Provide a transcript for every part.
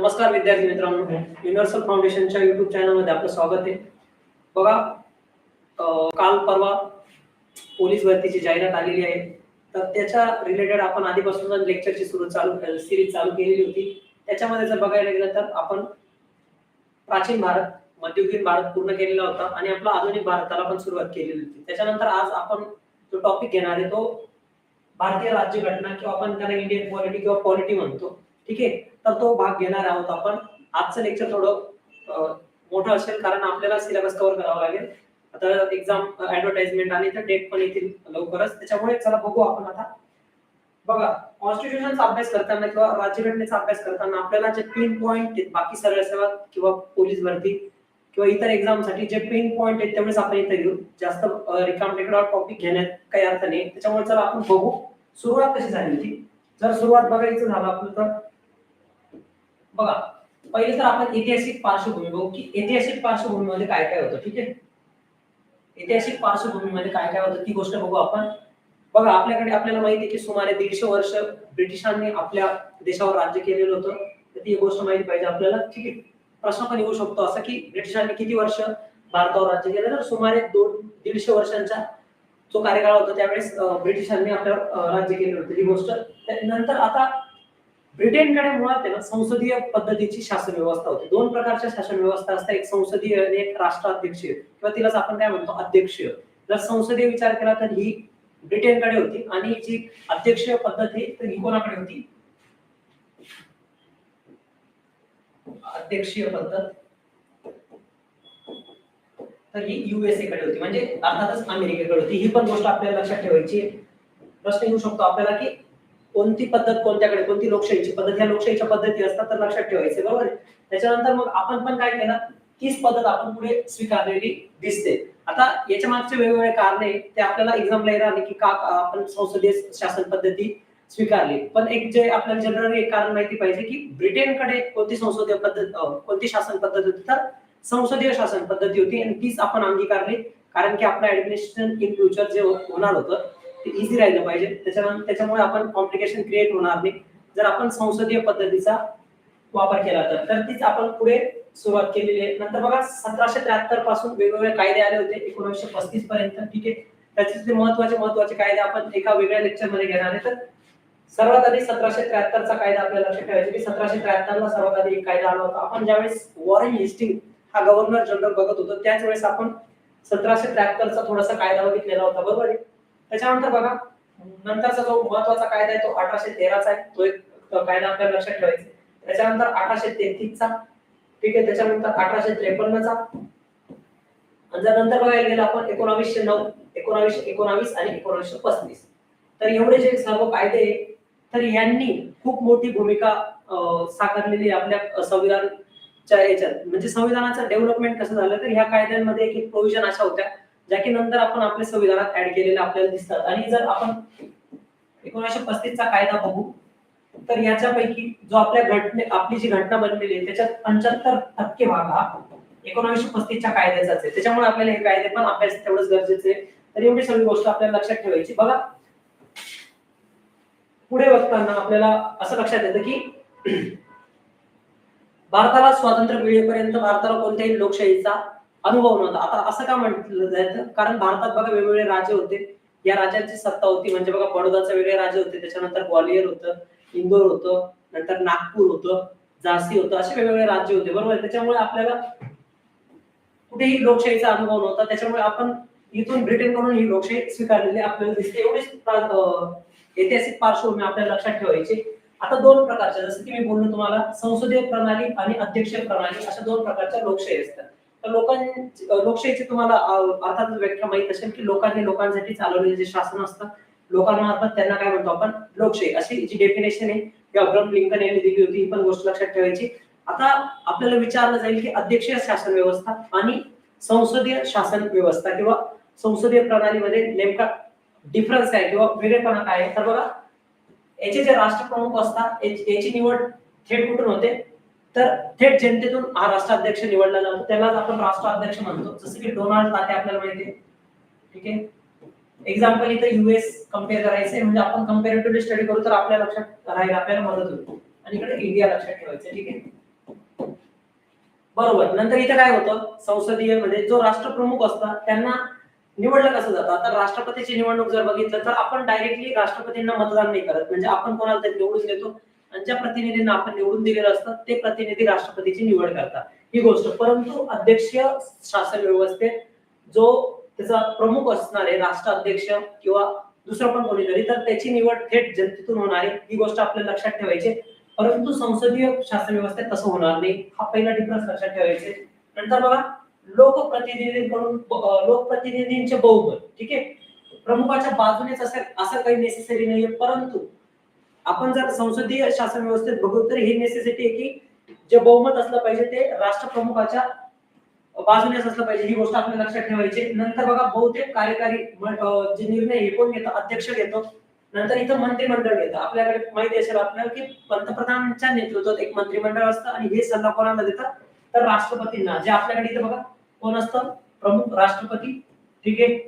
नमस्कार विद्यार्थी मित्रांनो. युनिव्हर्सल फाउंडेशनच्या युट्यूब चॅनलमध्ये आपलं स्वागत आहे. बघा काल परवा पोलीस भरतीची जाहिरात आलेली आहे. तर त्याच्या रिलेटेड आपण आधीपासून लेक्चरची सुरू चालू सिरीज चालू केलेली होती. त्याच्यामध्ये जर बघायला गेलं तर आपण प्राचीन भारत मध्ययुगीन भारत पूर्ण केलेला होता आणि आपला आधुनिक भारताला पण सुरुवात केलेली होती. त्याच्यानंतर आज आपण जो टॉपिक घेणार आहे तो भारतीय राज्यघटना किंवा आपण त्याला इंडियन पॉलिटी किंवा पॉलिटी म्हणतो. ठीक आहे? तर तो भाग घेणार आहोत आपण. आजचं लेक्चर थोडं मोठं असेल कारण आपल्याला सिलेबस कव्हर करावा लागेल. आता एक्झाम ऍडव्हर्टाइजमेंट आणि तर डेट पण येतील लवकरच. त्याच्यामुळे चला बघू आपण आता. बघा कॉन्स्टिट्यूशनचा अभ्यास करताना किंवा राज्यघटनेचा अभ्यास करताना आपल्याला जे पिन पॉईंट बाकी सरळ सेवा किंवा पोलीस भरती किंवा इतर एक्झामसाठी जे पिन पॉईंट आहेत तेवढेच आपण इथे घेऊ. जास्त रिकाम टेकडा टॉपिक घेण्यात काही अर्थ नाही. त्याच्यामुळे चला आपण बघू. सुरुवात कशी झाली होती? जर सुरुवात बघायचं झालं आपलं तर? बघा पहिले तर आपण ऐतिहासिक पार्श्वभूमी बघू की ऐतिहासिक पार्श्वभूमीमध्ये काय काय होतं ठीक आहे? ऐतिहासिक पार्श्वभूमीमध्ये काय काय होतं ती गोष्ट बघू आपण. बघा आपल्याकडे आपल्याला माहिती आहे की सुमारे दीडशे वर्ष ब्रिटिशांनी आपल्या देशावर राज्य केलेलं होतं. तर ती गोष्ट माहिती पाहिजे आपल्याला ठीक आहे? प्रश्न पण येऊ शकतो असं की ब्रिटिशांनी किती वर्ष भारतावर राज्य केलं तर सुमारे दोन दीडशे वर्षांचा जो कार्यकाळ होता त्यावेळेस ब्रिटिशांनी आपल्यावर राज्य केले होते ही गोष्ट. नंतर आता ब्रिटनकडे मुळात ना संसदीय पद्धतीची शासन व्यवस्था होती. दोन प्रकारच्या शासन व्यवस्था असतात. एक संसदीय आणि एक राष्ट्राध्यक्षीय किंवा तिलाच आपण काय म्हणतो अध्यक्षीय जर संसदीय विचार केला तर ही ब्रिटनकडे होती आणि जी अध्यक्षीय पद्धत तर ही कोणाकडे होती? अध्यक्षीय पद्धत. तर ही युएसए कडे होती. म्हणजे अर्थातच अमेरिकेकडे होती. ही पण गोष्ट आपल्याला लक्षात ठेवायची प्रश्न येऊ शकतो आपल्याला की कोणती पद्धत कोणत्याकडे कोणती लोकशाहीची पद्धत? ह्या लोकशाहीच्या पद्धती असतात तर लक्षात ठेवायचे बरोबर आहे? त्याच्यानंतर मग आपण पण काय केलं? तीच पद्धत आपण पुढे स्वीकारलेली दिसते. आता याच्या मागचे वेगवेगळे कारण आहे ते आपल्याला एक्झामला येणार की का आपण संसदीय शासन पद्धती स्वीकारली. पण एक जे आपल्याला जनरली एक कारण माहिती पाहिजे की ब्रिटनकडे कोणती संसदीय पद्धत कोणती शासन पद्धत होती? तर संसदीय शासन पद्धती होती आणि तीच आपण अंगीकारली. कारण की आपलं ऍडमिनिस्ट्रेशन इन फ्युचर जे होणार होतं ते इझी राहिलं पाहिजे. त्याच्यामुळे आपण कॉम्प्लिकेशन क्रिएट होणार नाही. जर आपण संसदीय पद्धतीचा वापर केला तर तर तीच आपण पुढे सुरुवात केलेली आहे. नंतर बघा सतराशे त्र्याहत्तरपासून वेगवेगळे कायदे आले होते. एकोणीसशे पस्तीस पर्यंत ठीक आहे. त्याचे जे महत्त्वाचे महत्त्वाचे कायदे आपण एका वेगळ्या लेक्चरमध्ये घेणार आहे. तर सर्वात आधी सतराशे त्र्याहत्तरचा कायदा आपल्याला लक्षात ठेवायचा की सतराशे त्र्याहत्तरला सर्वात आधी एक कायदा आला होता. आपण ज्यावेळेस वॉरेन हिस्टिंग हा गव्हर्नर जनरल बघत होतो त्याच वेळेस आपण सतराशे त्र्याहत्तरचा थोडासा कायदा बघितलेला होता. बरोबर आहे? त्याच्यानंतर बघा नंतरचा जो महत्त्वाचा कायदा आहे तो अठराशे तेराचा आहे. तो एक कायदा आपल्याला लक्षात ठेवायचा त्याच्यानंतर अठराशे तेहतीसचा. ठीक आहे त्याच्यानंतर अठराशे त्रेपन्नचा. चा जर नंतर बघायला गेलं आपण एकोणावीसशे नऊ एकोणावीसशे एकोणावीस आणि एकोणावीसशे पस्तीस. तर एवढे जे सर्व कायदे तर यांनी खूप मोठी भूमिका साकारलेली आपल्या संविधानच्या याच्यात. म्हणजे संविधानाचं डेव्हलपमेंट कसं झालं तर ह्या कायद्यांमध्ये एक प्रोव्हिजन अशा होत्या. ज्या की नंतर आपण आपल्या संविधानात ऍड केलेल्या आपल्याला दिसतात. आणि जर आपण एकोणीसशे पस्तीसचा कायदा बघू तर याच्यापैकी जो आपल्या घटने आपली जी घटना बनलेली आहे त्याच्यात पंच्याहत्तर टक्के भाग हा एकोणीसशे पस्तीसच्या कायद्याचाच आहे. त्याच्यामुळे आपल्याला हे कायदे पण अभ्यास तेवढंच गरजेचं आहे. तर एवढी सगळी गोष्ट आपल्याला लक्षात ठेवायची. बघा पुढे बघताना आपल्याला असं लक्षात येतं की भारताला स्वातंत्र्य मिळेपर्यंत भारताला कोणत्याही लोकशाहीचा अनुभव नव्हता. आता असं का म्हटलं जायचं? कारण भारतात बघा वेगवेगळे राजे होते. या राज्यांची सत्ता होती. म्हणजे बघा बडोदाचे वेगळे राजे होते. त्याच्यानंतर ग्वालियर होतं इंदोर होतं नंतर नागपूर होतं झाशी होतं असे वेगवेगळे राज्य होते. बरोबर? त्याच्यामुळे आपल्याला कुठेही लोकशाहीचा अनुभव नव्हता. त्याच्यामुळे आपण इथून ब्रिटनकडून ही लोकशाही स्वीकारलेली आपल्याला दिसते. एवढीच ऐतिहासिक पार्श्वभूमी आपल्याला लक्षात ठेवायची. आता दोन प्रकारच्या जसं की मी बोललो तुम्हाला संसदीय प्रणाली आणि अध्यक्षीय प्रणाली अशा दोन प्रकारच्या लोकशाही असतात. तर लोकां लोकशाहीची तुम्हाला अर्थात व्याख्या माहीत असेल की लोकांनी लोकांसाठी चालवलेले जे शासन असतं लोकांमार्फत त्यांना काय म्हणतो आपण? लोकशाही. अशी जी डेफिनेशन आहे ती अब्राम लिंकन यांनी दिली होती ही पण गोष्ट लक्षात ठेवायची. आता आपल्याला विचारलं जाईल की अध्यक्षीय शासन व्यवस्था आणि संसदीय शासन व्यवस्था किंवा संसदीय प्रणालीमध्ये नेमका डिफरन्स काय किंवा वेगळेपणा काय आहे? तर बघा याचे जे राष्ट्रप्रमुख असतात याची याची निवड थेट कुठून होते? तर थेट जनतेतून हा राष्ट्राध्यक्ष निवडला जातो. त्यालाच आपण राष्ट्राध्यक्ष म्हणतो. जसं की डोनाल्ड ताते आपल्याला माहिती ठीक आहे? एक्झाम्पल इथं युएस कंपेअर करायचंय म्हणजे आपण कम्पॅरेटिव्हली स्टडी करू तर आपल्या लक्षात राहील आपल्याला मदत होईल. आणि इकडे इंडिया लक्षात ठेवायचं ठीक आहे? बरोबर. नंतर इथे काय होतं? संसदीयमध्ये जो राष्ट्रप्रमुख असतात त्यांना निवडलं कसं जातं? आता राष्ट्रपतीची निवडणूक जर बघितलं तर आपण डायरेक्टली राष्ट्रपतींना मतदान नाही करत. म्हणजे आपण कोणाला तरी निवडून देतो. आणि ज्या प्रतिनिधींना आपण निवडून दिलेलं असतं ते प्रतिनिधी राष्ट्रपतीची निवड करतात. ही गोष्ट. परंतु अध्यक्षीय शासन व्यवस्थेत जो त्याचा प्रमुख असणार आहे राष्ट्राध्यक्ष किंवा दुसरं पण कोणी तरी तर त्याची निवड थेट जनतेतून होणार आहे. ही गोष्ट आपल्याला लक्षात ठेवायची. परंतु संसदीय शासन व्यवस्थेत तसं होणार नाही. हा पहिला डिफरन्स लक्षात ठेवायचे. नंतर बघा लोकप्रतिनिधींकडून लोकप्रतिनिधींचे बहुमत ठीक आहे? प्रमुखाच्या बाजूनेच असेल असं काही नेसेसरी नाहीये. परंतु आपण जर संसदीय शासन व्यवस्थेत बघू तर ही नेसेसिटी आहे की जे बहुमत असलं पाहिजे ते राष्ट्रप्रमुखाच्या बाजूनेच असलं पाहिजे. ही गोष्ट आपल्या लक्षात ठेवायची. नंतर बघा बहुतेक कार्यकारी जे निर्णय हे कोण घेतो? अध्यक्ष घेतो. नंतर इथं मंत्रिमंडळ घेतं. आपल्याकडे माहिती असेल आपल्याला की पंतप्रधानांच्या नेतृत्वात एक मंत्रिमंडळ असतं आणि हे सल्ला कोणाला देतात तर राष्ट्रपतींना. जे आपल्याकडे इथे बघा कोण असतं? प्रमुख राष्ट्रपती. ठीक आहे?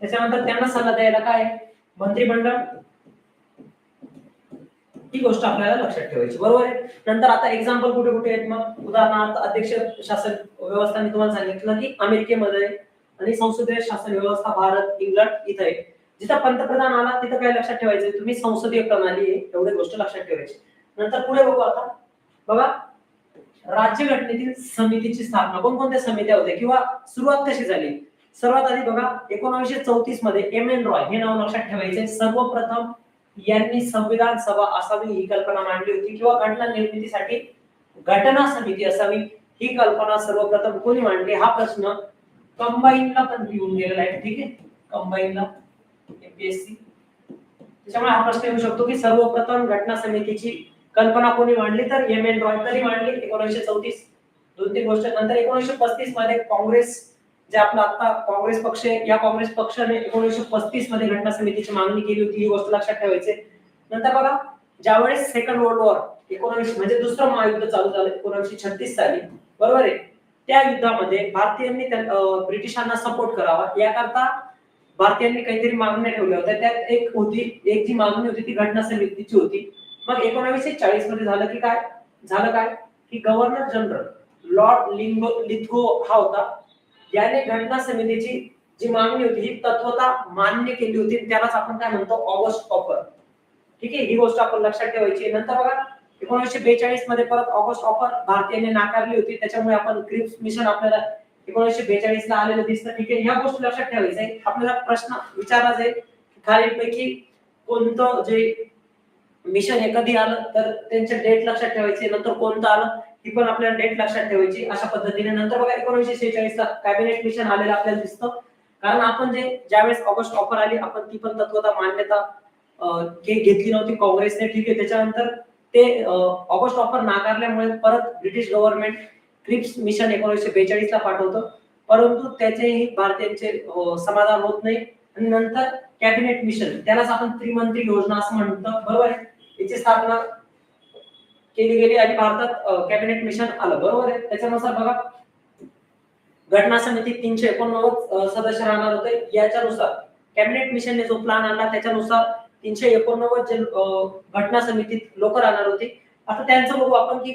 त्याच्यानंतर त्यांना सल्ला द्यायला काय मंत्रिमंडळ. ही गोष्ट आपल्याला लक्षात ठेवायची. बरोबर आहे? नंतर आता एक्झाम्पल कुठे कुठे आहेत? मग उदाहरणार्थ अध्यक्ष शासन व्यवस्थाने तुम्हाला सांगितलं की अमेरिकेमध्ये आणि संसदीय शासन व्यवस्था भारत इंग्लंड इथं आहे. जिथं पंतप्रधान आला तिथं काय लक्षात ठेवायचं? तुम्ही संसदीय प्रणाली आहे एवढी गोष्ट लक्षात ठेवायची. नंतर पुढे बघू आता. बघा राज्यघटनेतील समितीची स्थापना. कोणकोणत्या समित्या होत्या? किंवा सुरुवात कशी झाली? सर्वात आधी बघा एकोणीसशे चौतीसमध्ये एम एन रॉय हे नाव लक्षात ठेवायचे. सर्वप्रथम यांनी संविधान सभा असावी ही कल्पना मांडली होती किंवा घटना निर्मितीसाठी घटना समिती असावी ही कल्पना सर्वप्रथम कोणी मांडली? हा प्रश्न कंबाईनला पण येऊन गेलेला आहे. ठीक आहे? कंबाईनला. एमपीएससी त्याच्यामुळे हा प्रश्न येऊ शकतो की सर्वप्रथम घटना समितीची कल्पना कोणी मांडली? तर एम एन रॉय तरी मांडली एकोणीसशे चौतीस. दोन तीन गोष्ट नंतर एकोणीसशे पस्तीसमध्ये काँग्रेस जे आपला आता काँग्रेस पक्ष आहे या काँग्रेस पक्षाने एकोणीसशे पस्तीसमध्ये घटना समितीची मागणी केली होती ही गोष्ट लक्षात ठेवायचे नंतर बघा ज्यावेळेस सेकंड वर्ल्ड वॉर एकोणीसशे म्हणजे दुसरं महायुद्ध चालू झालं एकोणीसशे छत्तीस साली बरोबर आहे? त्या युद्धामध्ये भारतीयांनी ब्रिटिशांना सपोर्ट करावा. याकरता भारतीयांनी काहीतरी मागण्या ठेवल्या होत्या. त्यात एक होती एक जी मागणी होती ती घटना समितीची होती. मग एकोणावीसशे चाळीसमध्ये झालं की काय? झालं काय? की गव्हर्नर जनरल लॉर्ड लिंगो लिथगो हा होता. याने घटना समितीची जी मागणी होती ही तत्वता मान्य केली होती. त्यालाच आपण काय म्हणतो? August offer. ठीक आहे? ही गोष्ट आपण लक्षात ठेवायची. नंतर बघा एकोणीसशे बेचाळीसमध्ये परत ऑगस्ट ऑफर भारतीयांनी नाकारली होती. त्याच्यामुळे आपण क्रिप्स मिशन आपल्याला एकोणीसशे बेचाळीस ला आलेलं दिसतं. ठीक आहे? ह्या गोष्टी लक्षात ठेवायचं आहे. आपल्याला प्रश्न विचारला जाईल खालीलपैकी कोणतं जे मिशन हे कधी आलं? तर त्यांचे डेट लक्षात ठेवायचे नंतर कोणतं आलं? ही पण आपल्याला डेट लक्षात ठेवायची. अशा पद्धतीने नंतर बघा एकोणीशे शेहेचाळीस चा कॅबिनेट मिशन आलेलं आपल्याला दिसतं. कारण आपण जे ज्यावेळेस ऑगस्ट ऑफर आली आपण ती पण तत्वता मान्यता घेतली नव्हती. काँग्रेसने ठीक आहे. त्याच्यानंतर ते ऑगस्ट ऑफर नाकारल्यामुळे परत ब्रिटिश गव्हर्नमेंट क्रिप्स मिशन एकोणीसशे बेचाळीस ला पाठवतं. परंतु त्याचेही भारतीयांचे समाधान होत नाही. आणि नंतर कॅबिनेट मिशन त्यालाच आपण त्रिमंत्री योजना असं म्हणतो. बरोबर आहे? याची स्थापना केली गेली आणि भारतात कॅबिनेट मिशन आलं. बरोबर आहे? त्याच्यानुसार बघा घटना समिती तीनशे एकोणनव्वद सदस्य राहणार होते. याच्यानुसार कॅबिनेट मिशनने जो प्लॅन आणला त्याच्यानुसार तीनशे एकोणनव्वद जे घटना समितीत लोक राहणार होते. आता त्यांचं बघू आपण की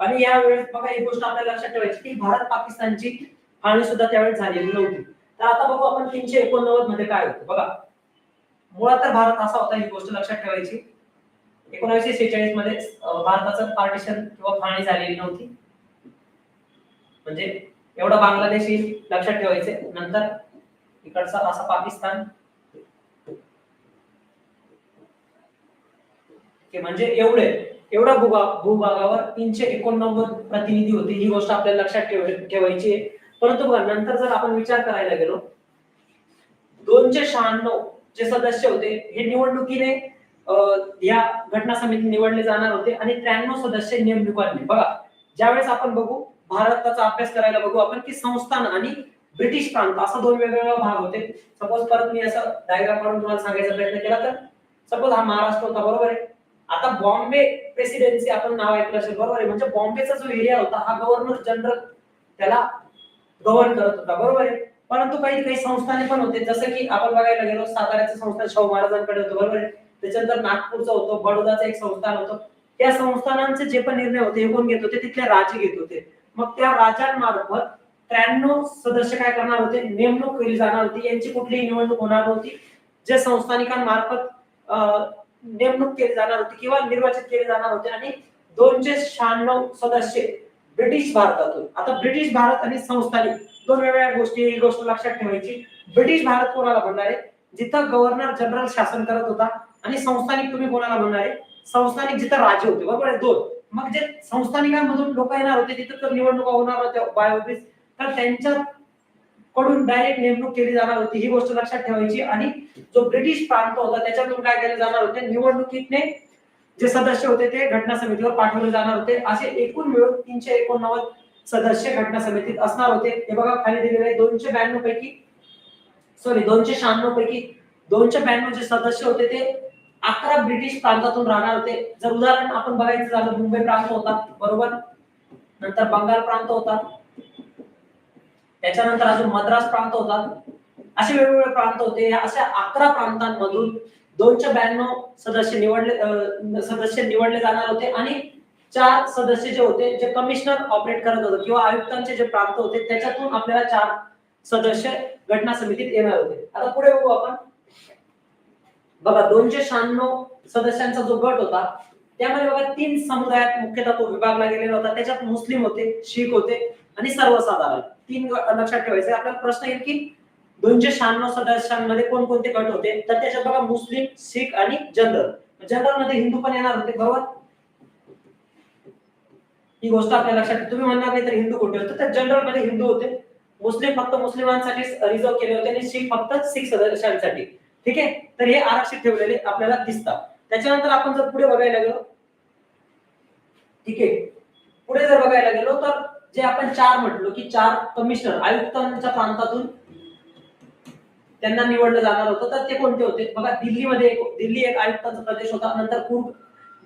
आणि यावेळेस बघा ही गोष्ट आपल्याला लक्षात ठेवायची की भारत पाकिस्तानची फाळणी सुद्धा त्यावेळेस झालेली नव्हती. तर आता बघू आपण तीनशे एकोणनव्वदमध्ये काय होतं. बघा मुळात तर भारत असा होता ही गोष्ट लक्षात ठेवायची. एकोणीसशे शेहेचाळीसमध्ये भारताचं पार्टिशन किंवा फाळणी झालेली नव्हती. म्हणजे एवढा बांगलादेश येईल लक्षात ठेवायचे. नंतर इकडचा असा पाकिस्तान. म्हणजे एवढे एवढा भूभाग भूभागावर तीनशे एकोणनव्वद प्रतिनिधी होते ही गोष्ट आपल्याला लक्षात ठेव ठेवायची आहे. परंतु बघा नंतर जर आपण विचार करायला गेलो दोनशे शहाण्णव जे सदस्य होते हे निवडणुकीने या घटना समिती निवडले जाणार होते आणि त्र्याण्णव सदस्य नेमणुकांनी बघा ज्यावेळेस आपण बघू भारताचा अभ्यास करायला बघू आपण की संस्थान आणि ब्रिटिश प्रांत असा दोन वेगवेगळे भाग होते. सपोज परत मी असं डायग्राम काढून तुम्हाला सांगायचा प्रयत्न केला तर? सपोज हा महाराष्ट्र होता बरोबर आहे. आता बॉम्बे प्रेसिडेन्सी आपण नाव ऐकलं असेल बरोबर आहे. म्हणजे बॉम्बेचा जो एरिया होता हा गव्हर्नर जनरल त्याला गव्हर्न करत होता बरोबर आहे. परंतु काही काही संस्थाने पण होते. जसं की आपण बघायला गेलो साताऱ्याचं संस्थान शाहू महाराजांकडे होतं बरोबर आहे. त्याच्यानंतर नागपूरचं होतं बडोदाचं एक संस्थान होतं. त्या संस्थानांचे जे पण निर्णय होते हे कोण घेत होते? तिथले राजे घेत होते. मग त्या राजांमार्फत त्र्याण्णव सदस्य काय करणार होते? नेमणूक केली जाणार होती. यांची कुठलीही निवडणूक होणार नव्हती. जे संस्थानिकांमार्फत नेमणूक केली जाणार होती किंवा निर्वाचित केले जाणार होते आणि दोनशे शहाण्णव सदस्य ब्रिटिश भारतातून. आता ब्रिटिश भारत आणि संस्थानिक दोन वेगवेगळ्या गोष्टी ही गोष्ट लक्षात ठेवायची. ब्रिटिश भारत कोणाला म्हणणार आहे? जिथं गव्हर्नर जनरल शासन करत होता आणि संस्थानिक तुम्ही कोणाला म्हणणार आहे संस्थानिक जिथं राजे होते बरोबर आहे? दोन. मग जे संस्थानिकांमधून लोक येणार होते तिथं तर निवडणुका होणार होत्या बायोब्रिज तर त्यांच्या कडून डायरेक्ट नेमणूक केली जाणार होती ही गोष्ट लक्षात ठेवायची. आणि जो ब्रिटिश प्रांत होता त्याच्यातून काय केले जाणार होते? निवडणुकीतने जे सदस्य होते ते घटना समितीवर पाठवले जाणार होते. असे एकूण मिळून तीनशे एकोणनव्वद सदस्य घटना समितीत असणार होते. हे बघा खाली दिलेले आहे दोनशे ब्याण्णव पैकी सॉरी दोनशे शहाण्णव पैकी दोनशे ब्याण्णव जे सदस्य होते ते अकरा ब्रिटिश प्रांतातून राहणार होते. जर उदाहरण आपण बघायचं झालं मुंबई प्रांत होता बरोबर? नंतर बंगाल प्रांत होता. त्याच्यानंतर अजून मद्रास प्रांत होता. असे वेगवेगळे प्रांत होते. अशा अकरा प्रांतांमधून दोनशे ब्याण्णव सदस्य निवडले सदस्य निवडले जाणार होते आणि चार सदस्य जे होते जे कमिशनर ऑपरेट करत होते किंवा आयुक्तांचे जे प्रांत होते त्याच्यातून आपल्याला चार सदस्य घटना समितीत येणार होते. आता पुढे बघू आपण. बघा दोनशे शहाण्णव सदस्यांचा जो गट होता त्यामध्ये बघा तीन समुदायात मुख्यतः तो विभागला गेलेला होता. त्याच्यात मुस्लिम होते शीख होते आणि सर्वसाधारण. तीन लक्षात ठेवायचे आपल्याला प्रश्न येईल की दोनशे शहाण्णव सदस्यांमध्ये कोणकोणते गट होते? तर त्याच्यात बघा मुस्लिम शीख आणि जनरल जनरलमध्ये हिंदू पण येणार होते बरोबर? ही गोष्ट आपल्या लक्षात तुम्ही म्हणणार नाही तर हिंदू कुठे होते? तर जनरलमध्ये हिंदू होते. मुस्लिम फक्त मुस्लिमांसाठी रिझर्व केले होते आणि शीख फक्त शीख सदस्यांसाठी. ठीक आहे? तर हे आरक्षित ठेवलेले आपल्याला दिसतात. त्याच्यानंतर आपण जर पुढे बघायला गेलो ठीक आहे? पुढे जर बघायला गेलो तर जे आपण चार म्हटलो की चार कमिशनर आयुक्तांच्या प्रांतातून त्यांना निवडलं जाणार होतं. तर ते कोणते होते? बघा दिल्लीमध्ये एक दिल्ली एक आयुक्तांचा प्रदेश होता नंतर पूर्व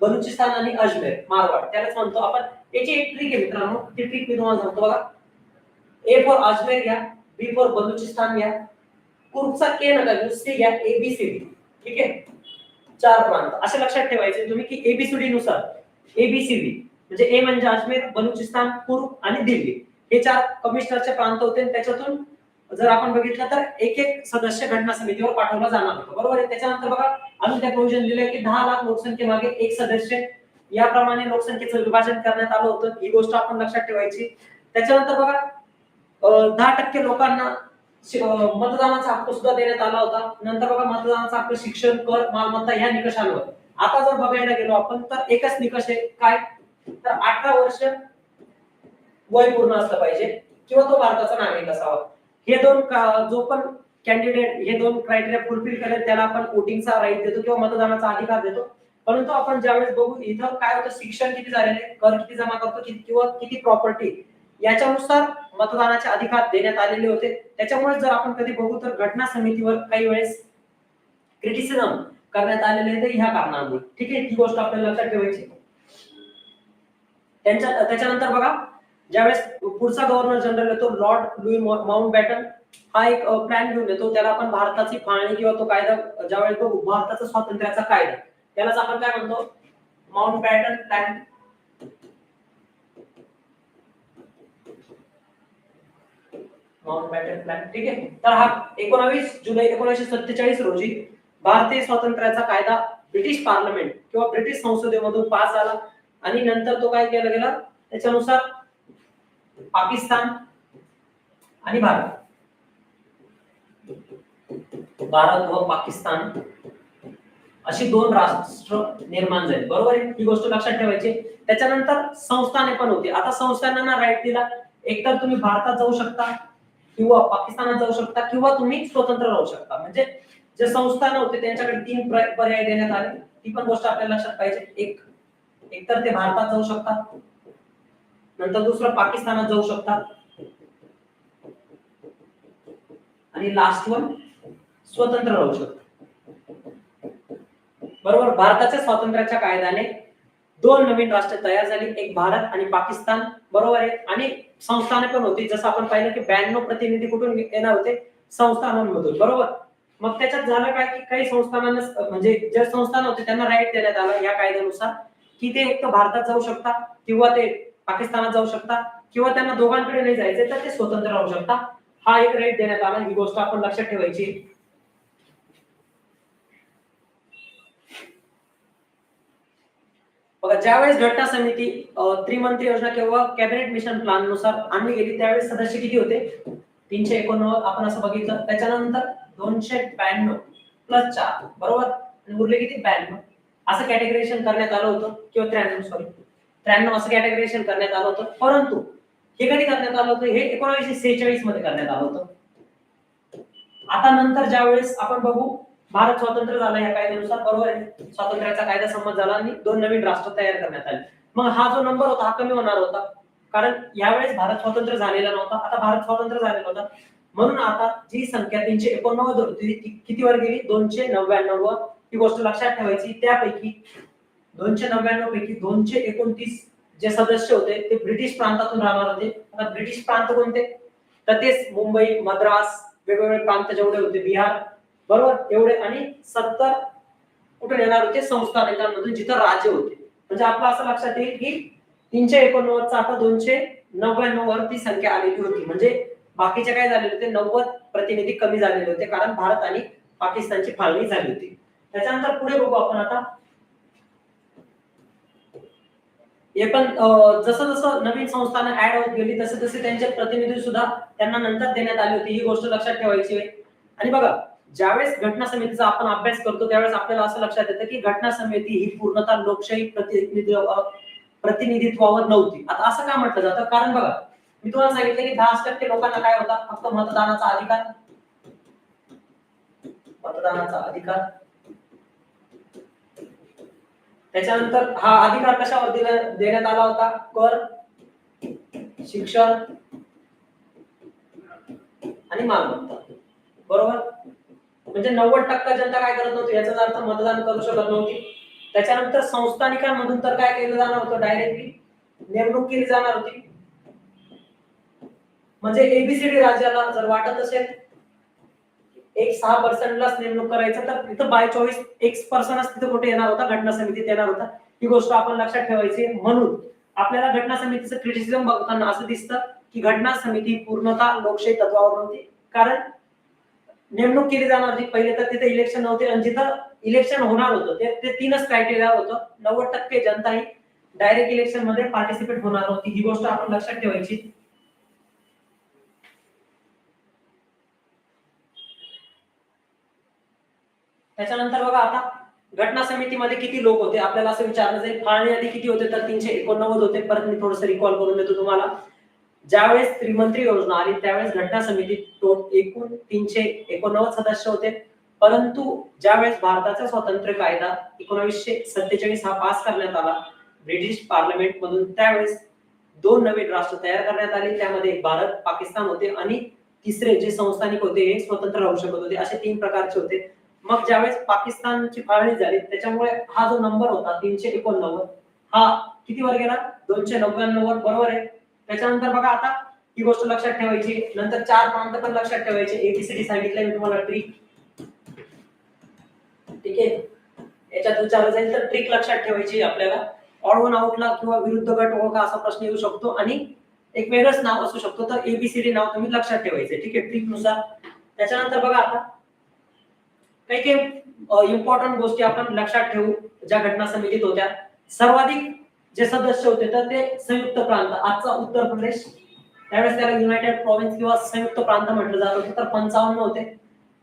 बलुचिस्तान आणि अजमेर मारवाड. त्यालाच म्हणतो आपण. याची एक ट्रिक आहे मित्रांनो. ती ट्रिक मी तुम्हाला सांगतो बघा. ए फॉर अजमेर घ्या बी फॉर बलुचिस्तान घ्या कुर्गचा के नका घेऊ घ्या एबीसीडी ठीक आहे? चार प्रांत. असे लक्षात ठेवायचे तुम्ही की एबीसीडी नुसार. एबीसीडी म्हणजे ए म्हणजे अजमेर बलुचिस्तान पूर्व आणि दिल्ली. हे चार कमिशनरचे प्रांत होते आणि त्याच्यातून जर आपण बघितलं तर एक एक सदस्य घटना समितीवर पाठवला जाणार होता. बरोबर आहे? त्याच्यानंतर बघा अजून त्या प्रोव्हिजन दिले की दहा लाख लोकसंख्ये मागे एक सदस्य. याप्रमाणे लोकसंख्येचं विभाजन करण्यात आलं होतं. ही गोष्ट आपण लक्षात ठेवायची. त्याच्यानंतर बघा दहा टक्के लोकांना मतदानाचा हक्क सुद्धा देण्यात आला होता. नंतर बघा मतदानाचा हक्क शिक्षण कर मालमत्ता या निकषांवर. आता जर बघायला गेलो आपण तर एकच निकष आहे. काय? तर अठरा वर्ष वय पूर्ण असलं पाहिजे किंवा तो भारताचा नागरिक असावा. हे दोन जो पण कॅन्डिडेट हे दोन क्रायटेरिया फुलफिल करेल त्याला आपण वोटिंगचा राईट देतो किंवा मतदानाचा अधिकार देतो. परंतु आपण ज्यावेळेस बघू इथं काय होतं शिक्षण किती झालेले कर किती जमा करतो किंवा किती प्रॉपर्टी याच्यानुसार मतदानाचे अधिकार देण्यात आलेले होते. त्याच्यामुळे जर आपण कधी बघू तर घटना समितीवर काही वेळेस क्रिटिसिझम करण्यात आलेले होते ह्या कारणामुळे ठीक आहे? ही गोष्ट आपल्याला लक्षात ठेवायची त्यांच्या त्याच्यानंतर बघा ज्यावेळेस पुढचा गव्हर्नर जनरल येतो लॉर्ड लुई माउंट बॅटन हा एक प्लॅन घेऊन येतो. त्याला आपण भारताची फाळणी किंवा तो कायदा ज्यावेळेस बघू भारताचा स्वातंत्र्याचा कायदा. त्यालाच आपण काय म्हणतो? माउंट बॅटन प्लॅन नॉन बॅटन प्लॅन ठीक आहे? तर हा एकोणावीस जुलै एकोणीसशे सत्तेचाळीस रोजी भारतीय स्वातंत्र्याचा कायदा ब्रिटिश पार्लमेंट किंवा ब्रिटिश संसदेमधून पास झाला. आणि नंतर तो काय केला गेला? त्याच्यानुसार पाकिस्तान आणि भारत. भारत व पाकिस्तान अशी दोन राष्ट्र निर्माण झाली. बरोबर आहे? ही गोष्ट लक्षात ठेवायची त्याच्यानंतर संस्थाने पण होती. आता संस्थानांना राईट दिला. एकतर तुम्ही भारतात जाऊ शकता. किंवा पाकिस्तानात जाऊ शकता किंवा तुम्ही स्वतंत्र राहू शकता. म्हणजे जे संस्थान होते त्यांच्याकडे तीन पर्याय देण्यात आले. ती पण गोष्ट आपल्याला लक्षात पाहिजे. एक एकतर ते भारतात जाऊ शकतात. नंतर दुसरं पाकिस्तानात जाऊ शकतात. आणि लास्ट वन स्वतंत्र राहू शकतात. बरोबर? भारताच्या स्वातंत्र्याच्या कायद्याने दोन नवीन राष्ट्र तयार झाली. एक भारत आणि पाकिस्तान. बरोबर आहे? आणि संस्थाने पण होती. जसं आपण पाहिलं की ब्याण्णव प्रतिनिधी कुठून येणार होते? संस्थानांमधून. बरोबर? मग त्याच्यात झालं काय की काही संस्थानांना म्हणजे जे संस्थान होते त्यांना राईट देण्यात आला या कायद्यानुसार. की ते एक तर भारतात जाऊ शकता किंवा ते पाकिस्तानात जाऊ शकता किंवा त्यांना दोघांकडे नाही जायचे तर ते स्वतंत्र राहू शकता. हा एक राईट देण्यात आला. ही गोष्ट आपण लक्षात ठेवायची. बघा ज्यावेळेस घटना समिती त्रिमंत्री योजना किंवा कॅबिनेट मिशन प्लॅननुसार आणली गेली त्यावेळेस सदस्य किती होते? तीनशे एकोणनव्वद आपण असं बघितलं. त्याच्यानंतर दोनशे ब्याण्णव प्लस चार बरोबर? उरले किती? ब्याण्णव. असं कॅटेगरेशन करण्यात आलं होतं. किंवा त्र्याण्णव सॉरी त्र्याण्णव असं कॅटेगरेशन करण्यात आलं होतं. परंतु हे कधी करण्यात आलं होतं? हे एकोणीसशे सेहेचाळीसमध्ये करण्यात आलं होतं. आता नंतर ज्यावेळेस आपण बघू भारत स्वतंत्र झाला या कायद्यानुसार बरोबर आहे. स्वातंत्र्याचा कायदा संमत झाला आणि दोन नवीन राष्ट्र तयार करण्यात आले. मग हा जो नंबर होता हा कमी होणार होता. कारण यावेळेस भारत स्वतंत्र झालेला नव्हता. आता भारत स्वतंत्र झालेला होता. म्हणून आता जी संख्या तीनशे एकोणनव्वद होती ती कितीवर गेली? दोनशे नव्याण्णव ही गोष्ट लक्षात ठेवायची. त्यापैकी दोनशे नव्याण्णव पैकी दोनशे एकोणतीस जे सदस्य होते ते ब्रिटिश प्रांतातून राहणार होते. आता ब्रिटिश प्रांत कोणते? तर तेच मुंबई मद्रास वेगवेगळे प्रांत जेवढे होते बिहार बरोबर? एवढे आणि सत्तर कुठून येणार होते? संस्थान संस्थानिकांमधून जिथं राजे होते. म्हणजे आपलं असं लक्षात येईल की तीनशे एकोणनव्वदचा आता दोनशे नव्याण्णव वर ती संख्या आलेली होती. म्हणजे बाकीचे काय झालेले होते? नव्वद प्रतिनिधी कमी झालेले होते कारण भारत आणि पाकिस्तानची फाळणी झाली होती. त्याच्यानंतर पुढे बघू आपण आता. हे पण जसं जसं नवीन संस्थानं ऍड होत गेली तसे तसे त्यांचे प्रतिनिधी सुद्धा त्यांना नंतर देण्यात आली होती. ही गोष्ट लक्षात ठेवायची आहे. आणि बघा ज्यावेळेस घटना समितीचा आपण अभ्यास करतो त्यावेळेस आपल्याला असं लक्षात येतं की घटना समिती ही पूर्णतः लोकशाही प्रतिनिधी प्रतिनिधित्वावर नव्हती. आता असं का म्हटलं जातं? कारण बघा मी तुम्हाला सांगितलं की दहा टक्के लोकांना काय होता? फक्त मतदानाचा अधिकार. मतदानाचा अधिकार. त्याच्यानंतर हा अधिकार कशावर दिला देण्यात आला होता? कर शिक्षण आणि मालमत्ता. बरोबर? म्हणजे नव्वद टक्का जनता काय करत नव्हती? याचा अर्थ मतदान करू शकत नव्हती. त्याच्यानंतर संस्थानिकांमधून तर काय केलं जाणार होतं? डायरेक्टली नेमणूक केली जाणार होती. म्हणजे एबीसीडी राज्याला जर वाटत असेल एक सहा पर्सेंटलाच नेमणूक करायचं तर तिथं बाय चोवीस एक पर्सनच तिथं कुठे येणार होता? घटना समितीत येणार होता. ही गोष्ट आपण लक्षात ठेवायची म्हणून आपल्याला घटना समितीचं क्रिटिसिझम बघताना असं दिसतं की घटना समिती पूर्णतः लोकशाही तत्वावर नव्हती. कारण नेमणूक केली जाणार होती. पहिले तर तिथे इलेक्शन नव्हते आणि जिथं इलेक्शन होणार होतं ते ते तीनच क्रायटेरिया होतं. नव्वद टक्के जनता ही डायरेक्ट इलेक्शनमध्ये पार्टिसिपेट होणार होती. ही गोष्ट आपण लक्षात ठेवायची. त्याच्यानंतर बघा आता घटना समितीमध्ये किती लोक होते? आपल्याला असं विचारलं जाईल फाळणी आधी किती होते? तर तीनशे एकोणनव्वद होते. परत मी थोडंसं रिकॉल करून देतो तुम्हाला. ज्यावेळेस त्रिमंत्री योजना आली त्यावेळेस घटना समितीत एकूण तीनशे एकोणनव्वद सदस्य होते. परंतु ज्यावेळेस भारताचा स्वातंत्र्य कायदा एकोणावीसशे सत्तेचाळीस हा पास करण्यात आला ब्रिटिश पार्लमेंट मधून त्यावेळेस दोन नवीन राष्ट्र तयार करण्यात आले. त्यामध्ये भारत पाकिस्तान होते आणि तिसरे जे संस्थानिक होते हे स्वतंत्र राहू शकत होते असे तीन प्रकारचे होते. मग ज्यावेळेस पाकिस्तानची फाळणी झाली त्याच्यामुळे हा जो नंबर होता तीनशे एकोणनव्वद हा किती वर गेला? दोनशे नव्याण्णव वर बरोबर आहे. त्याच्यानंतर बघा आता ही गोष्ट लक्षात ठेवायची. नंतर चार प्रांत पण लक्षात ठेवायचे. एबीसीडी सांगितलंय मी तुम्हाला ट्रिक ठीक आहे? याच्यात विचारलं जाईल तर ट्रिक लक्षात ठेवायची आपल्याला. ऑड वन आउटला किंवा विरुद्ध गट ओळखा असा प्रश्न येऊ शकतो. आणि एक वेगळंच नाव असू शकतो. तर एबीसीडी नाव तुम्ही लक्षात ठेवायचे. ठीक आहे? ट्रिकनुसार. त्याच्यानंतर बघा आता. काही काही इम्पॉर्टंट गोष्टी आपण लक्षात ठेवू. ज्या घटना समितीत होत्या. सर्वाधिक जे सदस्य होते तर ते संयुक्त प्रांत. आजचा उत्तर प्रदेश त्यावेळेस त्याला युनायटेड प्रॉव्हिन्स किंवा संयुक्त प्रांत म्हटलं जात होतं तर पंचावन्न होते.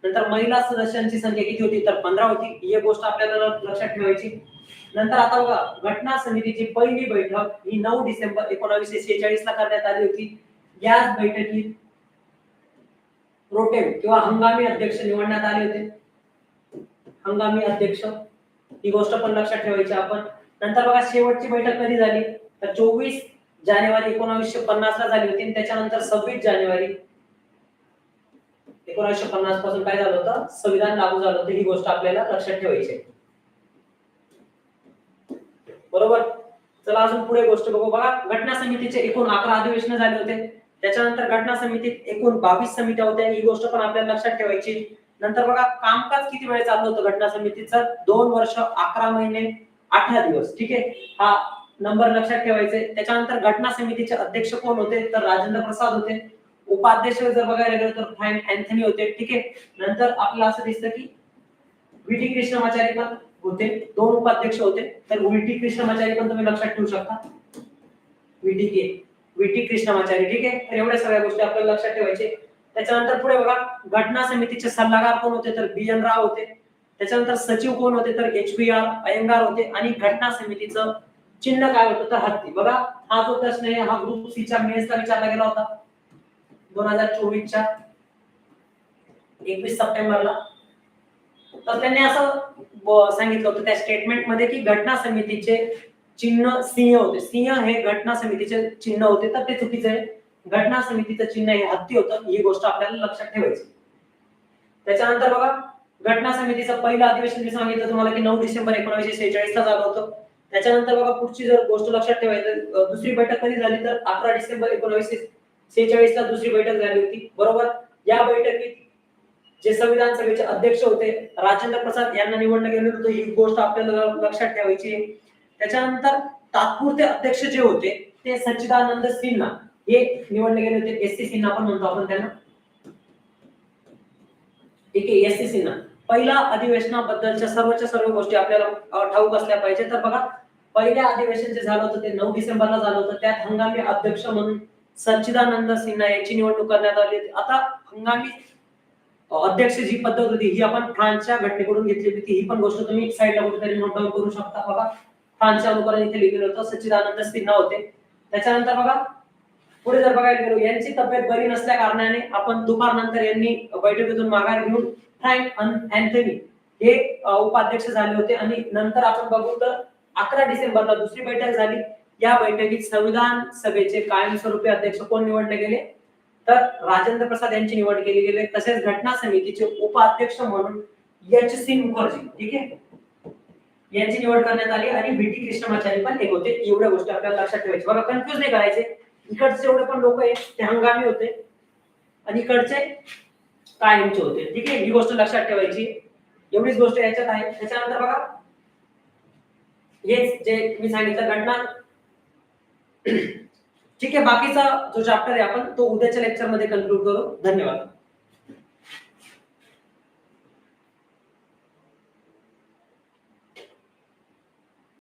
नंतर महिला सदस्यांची संख्या किती होती तर पंधरा होती. ही गोष्ट आपल्याला लक्षात ठेवायची. नंतर आता बघा घटना समितीची पहिली बैठक ही नऊ डिसेंबर एकोणावीसशे शेहेचाळीस ला करण्यात आली होती. याच बैठकीत रोटेम किंवा हंगामी अध्यक्ष निवडण्यात आले होते. हंगामी अध्यक्ष ही गोष्ट पण लक्षात ठेवायची आपण. नंतर बघा शेवटची बैठक कधी झाली? तर चोवीस जानेवारी एकोणावीसशे पन्नास ला झाली होती. आणि त्याच्यानंतर सव्वीस जानेवारी एकोणावीसशे पन्नासपासून काय झालं होतं? संविधान लागू झालं होतं. ही गोष्ट आपल्याला लक्षात ठेवायची बरोबर? चला अजून पुढे गोष्ट बघू. बघा घटना समितीचे एकूण अकरा अधिवेशन झाले होते. त्याच्यानंतर घटना समितीत एकूण बावीस समित्या होत्या. ही गोष्ट पण आपल्याला लक्षात ठेवायची नंतर बघा कामकाज किती वेळ चाललं होतं घटना समितीचं? दोन वर्ष अकरा महिने अठरा दिवस, ठीक आहे? हा नंबर त्याच्यानंतर घटना समितीचे अध्यक्ष कोण होते? राजेंद्र प्रसाद होते. उपाध्यक्ष जर बघायला गेलं तर फ्रँक होते, ठीक आहे? नंतर आपल्याला असं दिसतं की व्ही होते. दोन उपाध्यक्ष होते. तर व्ही टी कृष्णमाचारी पण तुम्ही लक्षात ठेवू के ठीक आहे? तर त्याच्यानंतर पुढे बघा, घटना समितीचे सल्लागार कोण होते? बी एन राव होते. त्याच्यानंतर सचिव कोण होते तर एच बी आर अयंगार होते आणि घटना समितीचं चिन्ह काय होतं तर हत्ती. बघा हा जो प्रश्न आहे हा ग्रुप सीच्या मेन्सचा विचारला गेला होता. दोन हजार चोवीसच्या एकवीस सप्टेंबरला. तर त्यांनी असं सांगितलं होतं त्या स्टेटमेंटमध्ये की घटना समितीचे चिन्ह सिंह होते. सिंह हे घटना समितीचे चिन्ह होते तर ते चुकीचं आहे. घटना समितीचं चिन्ह हे हत्ती होतं ही गोष्ट आपल्याला लक्षात ठेवायची. त्याच्यानंतर बघा घटना समितीचं पहिलं अधिवेशन मी सांगितलं तुम्हाला की नऊ डिसेंबर एकोणीसशे सेहेचाळीस ला झालं होतं. त्याच्यानंतर बघा पुढची जर गोष्ट लक्षात ठेवायचं दुसरी बैठक कधी झाली तर अकरा डिसेंबर एकोणीसशे सेहेचाळीस ला दुसरी बैठक झाली होती. बरोबर? या बैठकीत जे संविधान सभेचे अध्यक्ष होते राजेंद्र प्रसाद यांना निवडणं गेलं होतं. ही गोष्ट आपल्याला लक्षात ठेवायची आहे. त्याच्यानंतर तात्पुरते अध्यक्ष जे होते ते सच्चिदानंद सिन्हा. हे निवडले गेले होते. एस सी सिन्हा पण म्हणतो आपण त्यांना. ठीक आहे एस सी पहिल्या अधिवेशनाबद्दलच्या सर्वच्या सर्व गोष्टी आपल्याला ठाऊक असल्या पाहिजे. तर बघा पहिल्या अधिवेशन जे झालं होतं ते नऊ डिसेंबरला झालं होतं. त्यात हंगामी अध्यक्ष म्हणून सच्चिदानंद सिन्हा यांची निवडणूक करण्यात आली होती. आता हंगामी अध्यक्ष जी पद्धत होती ही आपण फ्रान्सच्या घटनेकडून घेतली होती. ही पण गोष्ट तुम्ही साईडला कुठेतरी नोट डाऊन करू शकता. बघा फ्रान्सच्या अनुकरण इथे लिहिलेलं होतं सच्चिदानंद सिन्हा होते. त्याच्यानंतर बघा पुढे जर बघायला गेलो यांची तब्येत बरी नसल्या कारणाने आपण दुपारनंतर यांनी बैठकीतून माघार घेऊन फ्रँक अँथनी हे उपाध्यक्ष झाले होते आणि नंतर आपण बघू तर अकरा डिसेंबरला दुसरी बैठक झाली. या बैठकीत संविधान सभेचे कायमस्वरूपी अध्यक्ष कोण निवडले गेले? तर राजेंद्र प्रसाद यांची निवड केली गेली. तसेच घटना समितीचे उपाध्यक्ष म्हणून एच सी मुखर्जी ठीक आहे? यांची निवड करण्यात आली आणि बी टी कृष्णमाचारी पण एक होते. एवढ्या गोष्टी आपल्याला लक्षात ठेवायचे बघा कन्फ्युज नाही करायचे. इकडचे जेवढे पण लोक आहेत ते हंगामी होते. आणि इकडचे कायमचे होते. ठीक आहे? ही गोष्ट लक्षात ठेवायची. एवढीच गोष्ट याच्यात आहे. त्याच्यानंतर बघा हेच जे मी सांगितलं घटना. ठीक आहे? बाकीचा जो चॅप्टर आहे आपण तो उद्याच्या लेक्चरमध्ये कन्क्लूड करू. धन्यवाद.